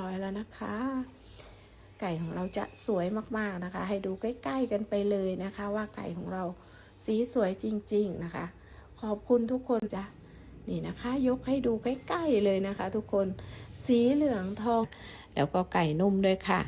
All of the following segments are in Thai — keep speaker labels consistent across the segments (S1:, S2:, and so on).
S1: ร้อยแล้วนะคะ ไก่ของเราจะสวยมากๆนะคะ ให้ดูใกล้ ๆ กันไปเลยนะคะ ว่าไก่ของเราสีสวยจริง ๆนะคะ ขอบคุณทุกคนจ้ะนี่นะคะยกให้ดูใกล้ๆเลยนะคะ ทุกคนสีเหลืองทอง แล้วก็ไก่นุ่มด้วยค่ะ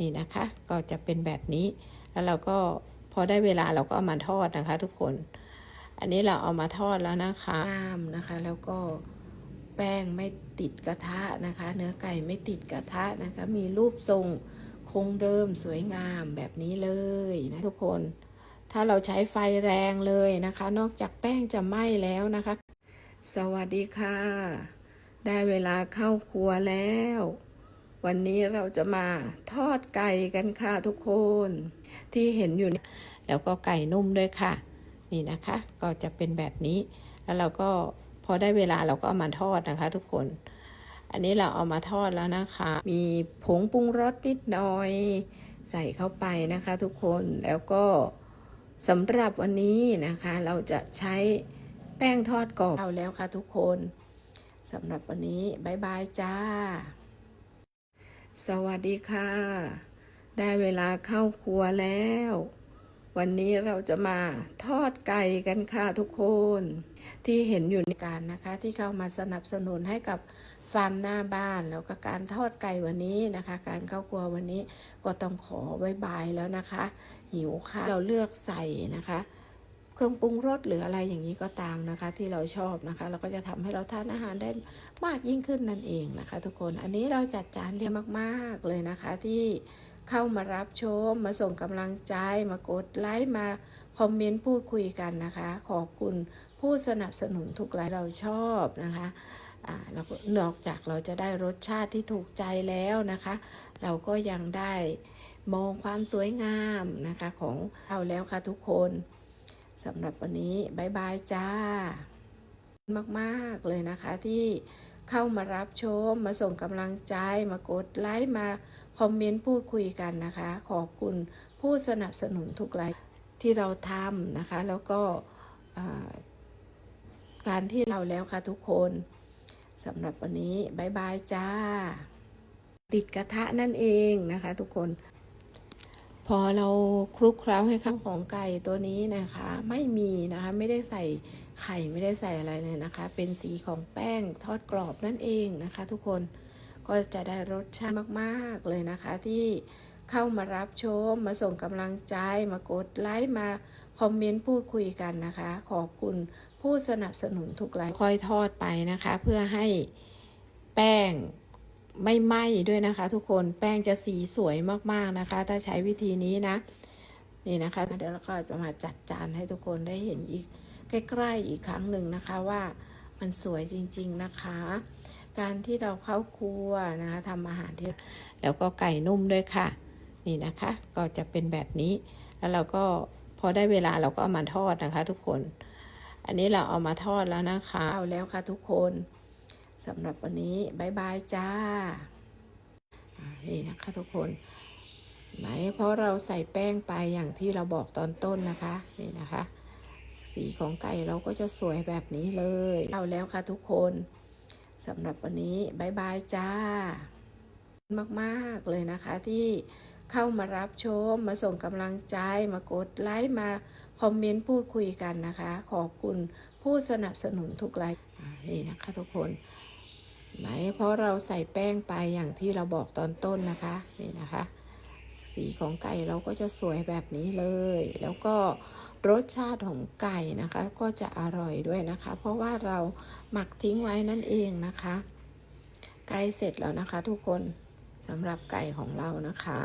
S1: นี่นะคะ ก็จะเป็นแบบนี้ แล้วเราก็พอได้เวลาเราก็เอามาทอดนะคะ ทุกคน อันนี้เราเอามาทอดแล้วนะคะงามนะคะ แล้วก็แป้งไม่ ติดกระทะนะคะ เนื้อไก่ไม่ติดกระทะนะคะ มีรูปทรงคงเดิมสวยงามแบบนี้เลยนะทุกคน ถ้าเราใช้ไฟแรงเลยนะคะ นอกจากแป้งจะไหม้แล้วนะคะ สวัสดีค่ะ ได้เวลาเข้าครัวแล้ว วันนี้เราจะมาทอดไก่กันค่ะทุกคน ที่เห็นอยู่นี่แล้วก็ไก่นุ่มด้วยค่ะ นี่นะคะ ก็จะเป็นแบบนี้ แล้วเราก็ อได้เวลาเราก็เอามาทอดนะคะ ทุกคน อันนี้เราเอามาทอดแล้วนะคะ มีผงปรุงรสนิดหน่อย ใส่เข้าไปนะคะ ทุกคนแล้วก็สำหรับวันนี้นะคะ เราจะใช้แป้งทอดกรอบเอาแล้วค่ะทุกคนสำหรับวันนี้บายบายจ้า สวัสดีค่ะ ได้เวลาเข้าครัวแล้ว วันนี้เราจะมาทอดไก่กันค่ะทุกคน ที่เห็นอยู่ในการนะคะ ที่เข้ามาสนับสนุนให้กับฟาร์มหน้าบ้านแล้วก็การทอดไก่วันนี้นะคะ การเข้าครัววันนี้ก็ต้องขอบายบายแล้วนะคะ หิวค่ะเราเลือกใส่นะคะ เครื่องปรุงรสหรืออะไรอย่างนี้ก็ตามนะคะ ที่เราชอบนะคะ เราก็จะทำให้เราทานอาหารได้มากยิ่งขึ้นนั่นเองนะคะ ทุกคนอันนี้เราจัดจานเรียบมาก ๆเลยนะคะที่ เข้ามารับชม มาส่งกำลังใจ มากดไลค์ มาคอมเมนต์พูดคุยกันนะคะ ขอบคุณผู้สนับสนุนทุกไลค์เราชอบนะคะอ่าแล้วก็นอกจากเราจะได้รสชาติที่ถูกใจแล้วนะคะ เราก็ยังได้มองความสวยงามนะคะของเราแล้วค่ะทุกคนสำหรับวันนี้บายบายจ้ามาก ๆ เลยนะคะที่ เข้ามารับชม มาส่งกำลังใจ มากดไลค์ มาคอมเมนต์พูดคุยกันนะคะ ขอบคุณผู้สนับสนุนทุกไลค์ที่เราทำนะคะ แล้วก็การที่เราแล้วค่ะทุกคนสำหรับวันนี้บายบายจ้า ติดกระทะนั่นเองนะคะ ทุกคน พอเราคลุกเคล้าให้เข้าของไก่ตัวนี้นะคะ ไม่มีนะคะไม่ได้ใส่ไข่ไม่ได้ใส่อะไรเลยนะคะ เป็นสีของแป้งทอดกรอบนั่นเองนะคะ ทุกคนก็จะได้รสชาติมากๆเลยนะคะ ที่เข้ามารับชมมาส่งกำลังใจมากดไลค์มาคอมเมนต์พูดคุยกันนะคะ ขอบคุณผู้สนับสนุนทุกไลค์ค่อยทอดไปนะคะ เพื่อให้แป้ง ไม่ไหม้ด้วยนะคะ ทุกคนแป้งจะสีสวยมากๆนะคะ ถ้าใช้วิธีนี้นะ นี่นะคะ เดี๋ยวเราก็จะมาจัดจานให้ทุกคนได้เห็นอีกใกล้ๆอีกครั้งหนึ่งนะคะว่ามันสวยจริงๆนะคะ การที่เราเข้าครัวนะคะทำอาหารที่แล้วก็ไก่นุ่มด้วยค่ะ นี่นะคะ ก็จะเป็นแบบนี้ แล้วเราก็พอได้เวลาเราก็เอามาทอดนะคะ ทุกคน อันนี้เราเอามาทอดแล้วนะคะเอาแล้วค่ะทุกคน สำหรับวันนี้บายบายจ้านี่นะคะทุกคนไหมเพราะเราใส่แป้งไปอย่างที่เราบอกตอนต้นนะคะนี่นะคะ สีของไก่เราก็จะสวยแบบนี้เลยเอาแล้วค่ะทุกคนสำหรับวันนี้บายบายจ้ามากๆเลยนะคะที่เข้ามารับชม มาส่งกำลังใจ มากดไลค์ มาคอมเมนต์พูดคุยกันนะคะ ขอบคุณผู้สนับสนุนทุกไลค์อ่านี่นะคะทุกคน ไหมเพราะเราใส่แป้งไปอย่างที่เราบอกตอนต้นนะคะนี่นะคะ สีของไก่เราก็จะสวยแบบนี้เลย แล้วก็รสชาติของไก่นะคะ ก็จะอร่อยด้วยนะคะ เพราะว่าเราหมักทิ้งไว้นั่นเองนะคะ ไก่เสร็จแล้วนะคะ ทุกคนสำหรับไก่ของเรานะคะ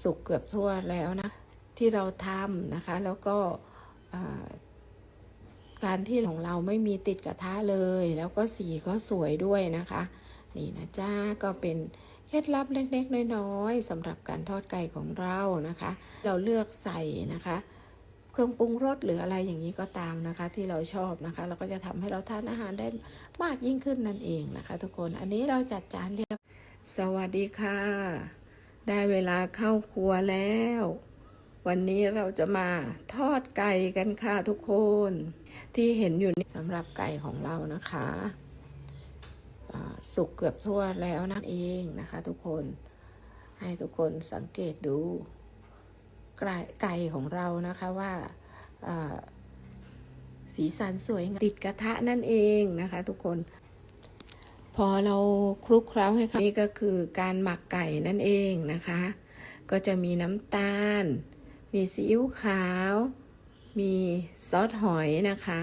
S1: สุกเกือบทั่วแล้วนะที่เราทำนะคะแล้วก็ การที่ของเราไม่มีติดกระทะเลย แล้วก็สีก็สวยด้วยนะคะ นี่นะจ้าก็เป็นเคล็ดลับเล็กๆ น้อยๆสำหรับการทอดไก่ของเรานะคะ เราเลือกใส่นะคะ เครื่องปรุงรสหรืออะไรอย่างนี้ก็ตามนะคะ ที่เราชอบนะคะ เราก็จะทำให้เราทานอาหารได้มากยิ่งขึ้นนั่นเองนะคะ ทุกคนอันนี้เราจัดจานเรียบสวัสดีค่ะ ได้เวลาเข้าครัวแล้ว วันนี้เราจะมาทอดไก่กันค่ะทุกคน ที่เห็นอยู่นี่สำหรับไก่ของเรานะคะสุกเกือบทั่วแล้วนั่นเองนะคะทุกคนให้ทุกคนสังเกตดูไก่ไก่ของเรานะคะว่าสีสันสวยงามติดกระทะนั่นเองนะคะ ทุกคน พอเราคลุกเคล้าให้เขานี่ก็คือการหมักไก่นั่นเองนะคะ ก็จะมีน้ำตาล มีซีอิ๊วขาว มีซอสหอยนะคะ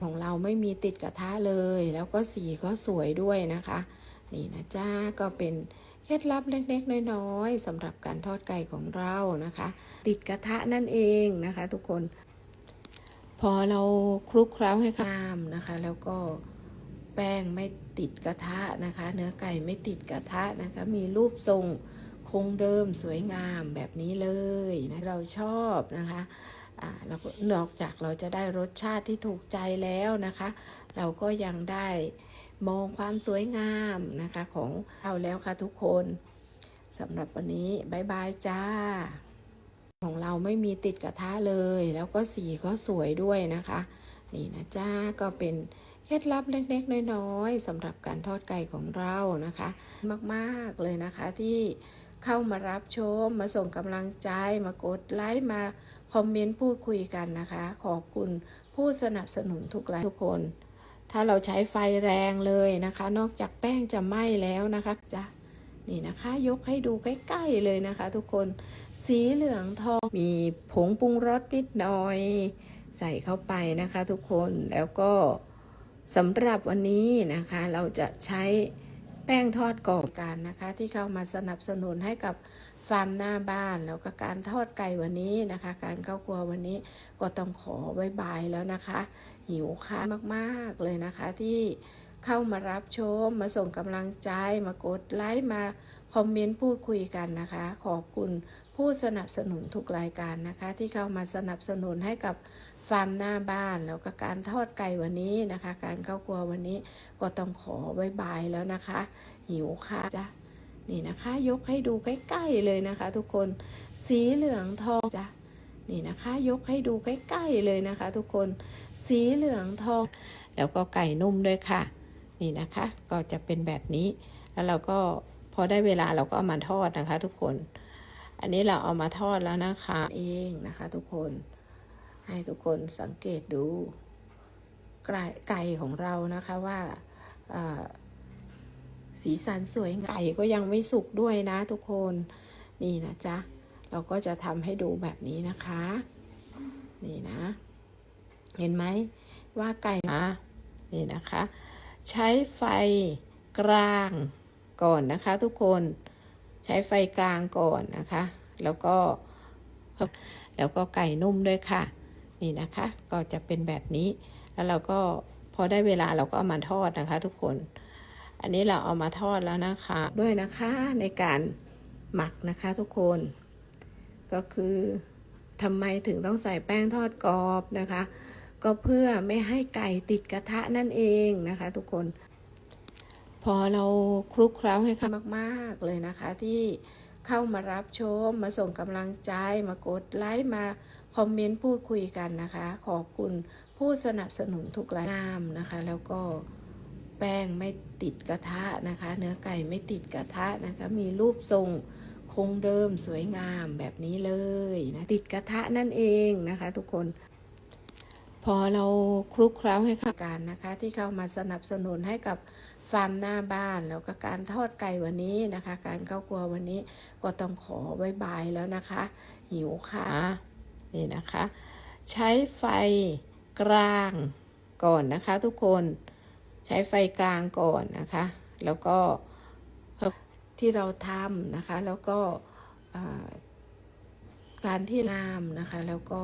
S1: ของเราไม่มีติดกระทะเลย แล้วก็สีก็สวยด้วยนะคะ นี่นะจ้าก็เป็นเคล็ดลับเล็กๆน้อยๆสำหรับการทอดไก่ของเรานะคะ ติดกระทะนั่นเองนะคะ ทุกคน พอเราคลุกเคล้าให้ข้ามนะคะ แล้วก็แป้งไม่ติดกระทะนะคะ เนื้อไก่ไม่ติดกระทะนะคะ มีรูปทรง คงเดิมสวยงามแบบนี้เลยนะเราชอบนะคะอ่าก็นอกจากเราจะได้รสชาติที่ถูกใจแล้วนะคะ เราก็ยังได้มองความสวยงามนะคะของเราแล้วค่ะทุกคนสำหรับวันนี้บายบายจ้า ของเราไม่มีติดกระทะเลย แล้วก็สีก็สวยด้วยนะคะ นี่นะจ้าก็เป็นเคล็ดลับเล็กๆน้อยๆสำหรับการทอดไก่ของเรานะคะ มากๆเลยนะคะที่ เข้ามารับชม มาส่งกำลังใจ มากดไลค์ มาคอมเมนต์พูดคุยกันนะคะ ขอบคุณผู้สนับสนุนทุกไลค์ทุกคน ถ้าเราใช้ไฟแรงเลยนะคะ นอกจากแป้งจะไหม้แล้วนะคะจะนี่นะคะยกให้ดูใกล้ๆเลยนะคะ ทุกคน สีเหลืองทองมีผงปรุงรสนิดหน่อย ใส่เข้าไปนะคะ ทุกคนแล้วก็สำหรับวันนี้นะคะเราจะใช้ แป้งทอดกรอบกันนะคะ ที่เข้ามาสนับสนุนให้กับฟาร์มหน้าบ้าน แล้วก็การทอดไก่วันนี้นะคะ การเข้าครัววันนี้ก็ต้องขอบายบายแล้วนะคะ หิวข้าวมากๆเลยนะคะที่ เข้ามารับชม มาส่งกำลังใจ มากดไลค์ มาคอมเมนต์พูดคุยกันนะคะ ขอบคุณผู้สนับสนุนทุกรายการนะคะ ที่เข้ามาสนับสนุนให้กับฟาร์มหน้าบ้าน แล้วก็การทอดไก่วันนี้นะคะ การเข้าครัววันนี้ก็ต้องขอบายบายแล้วนะคะ หิวข้าวจ้ะนี่นะคะ ยกให้ดูใกล้ๆเลยนะคะ ทุกคนสีเหลืองทองจ้ะนี่นะคะ ยกให้ดูใกล้ๆเลยนะคะ ทุกคนสีเหลืองทอง แล้วก็ไก่นุ่มด้วยค่ะ นี่นะคะ ก็จะเป็นแบบนี้ แล้วเราก็พอได้เวลาเราก็เอามาทอดนะคะ ทุกคน อันนี้เราเอามาทอดแล้วนะคะ เองนะคะ ทุกคน ให้ทุกคนสังเกตดูไก่ไก่ของเรานะคะว่าอ่าสีสันสวยไก่ก็ยังไม่สุกด้วยนะทุกคนนี่นะจ๊ะเราก็จะทำให้ดูแบบนี้นะคะ นี่นะ เห็นไหมว่าไก่นะนี่นะคะ ใช้ไฟกลางก่อนนะคะ ทุกคนใช้ไฟกลางก่อนนะคะ แล้วก็แล้วก็ไก่นุ่มด้วยค่ะ นี่นะคะ ก็จะเป็นแบบนี้ แล้วเราก็พอได้เวลาเราก็เอามาทอดนะคะ ทุกคน อันนี้เราเอามาทอดแล้วนะคะ ด้วยนะคะในการหมักนะคะทุกคน ก็คือทำไมถึงต้องใส่แป้งทอดกรอบนะคะ ก็เพื่อไม่ให้ไก่ติดกระทะนั่นเองนะคะ ทุกคน พอเราคลุกเคล้าให้เข้ามากๆเลยนะคะ ที่เข้ามารับชม มาส่งกำลังใจ มากดไลค์ มาคอมเมนต์พูดคุยกันนะคะ ขอบคุณผู้สนับสนุนทุกรายการนะคะ แล้วก็แป้งไม่ติดกระทะนะคะ เนื้อไก่ไม่ติดกระทะนะคะ มีรูปทรงคงเดิมสวยงามแบบนี้เลยนะ ติดกระทะนั่นเองนะคะ ทุกคน อเราคลุกเคล้าให้เข้ากันนะคะ ที่เข้ามาสนับสนุนให้กับฟาร์มหน้าบ้าน แล้วก็การทอดไก่วันนี้นะคะ การเข้าครัววันนี้ก็ต้องขอบายบายแล้วนะคะ หิวค่ะนี่นะคะ ใช้ไฟกลางก่อนนะคะ ทุกคนใช้ไฟกลางก่อนนะคะ แล้วก็ที่เราทำนะคะ แล้วก็การที่ลามนะคะ แล้วก็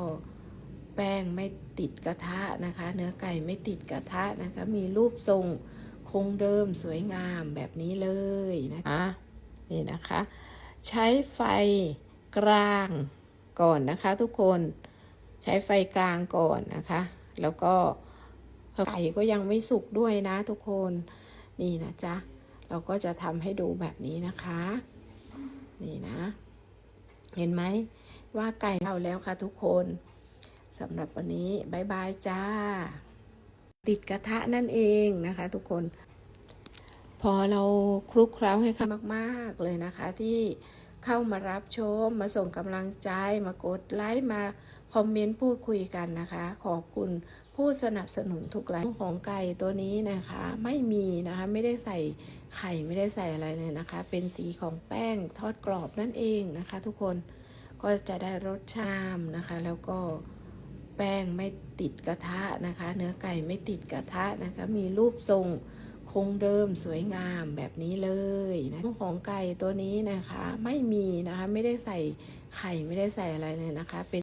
S1: แป้งไม่ติดกระทะนะคะ เนื้อไก่ไม่ติดกระทะนะคะ มีรูปทรงคงเดิมสวยงามแบบนี้เลยนะคะนี่นะคะ ใช้ไฟกลางก่อนนะคะ ทุกคนใช้ไฟกลางก่อนนะคะ แล้วก็ไก่ก็ยังไม่สุกด้วยนะทุกคนนี่นะจ๊ะเราก็จะทำให้ดูแบบนี้นะคะ นี่นะ เห็นไหมว่าไก่เราแล้วค่ะทุกคน สำหรับวันนี้บายบายจ้า ติดกระทะนั่นเองนะคะ ทุกคน พอเราคลุกเคล้าให้เข้ามากๆเลยนะคะ ที่เข้ามารับชม มาส่งกำลังใจ มากดไลค์ มาคอมเมนต์พูดคุยกันนะคะ ขอบคุณผู้สนับสนุนทุกไลค์ของไก่ตัวนี้นะคะ ไม่มีนะคะ ไม่ได้ใส่ไข่ไม่ได้ใส่อะไรเลยนะคะ เป็นสีของแป้งทอดกรอบนั่นเองนะคะ ทุกคนก็จะได้รสชาตินะคะ แล้วก็ แป้งไม่ติดกระทะนะคะ เนื้อไก่ไม่ติดกระทะนะคะ มีรูปทรงคงเดิมสวยงามแบบนี้เลยนะของไก่ตัวนี้นะคะ ไม่มีนะคะ ไม่ได้ใส่ไข่ไม่ได้ใส่อะไรเลยนะคะเป็น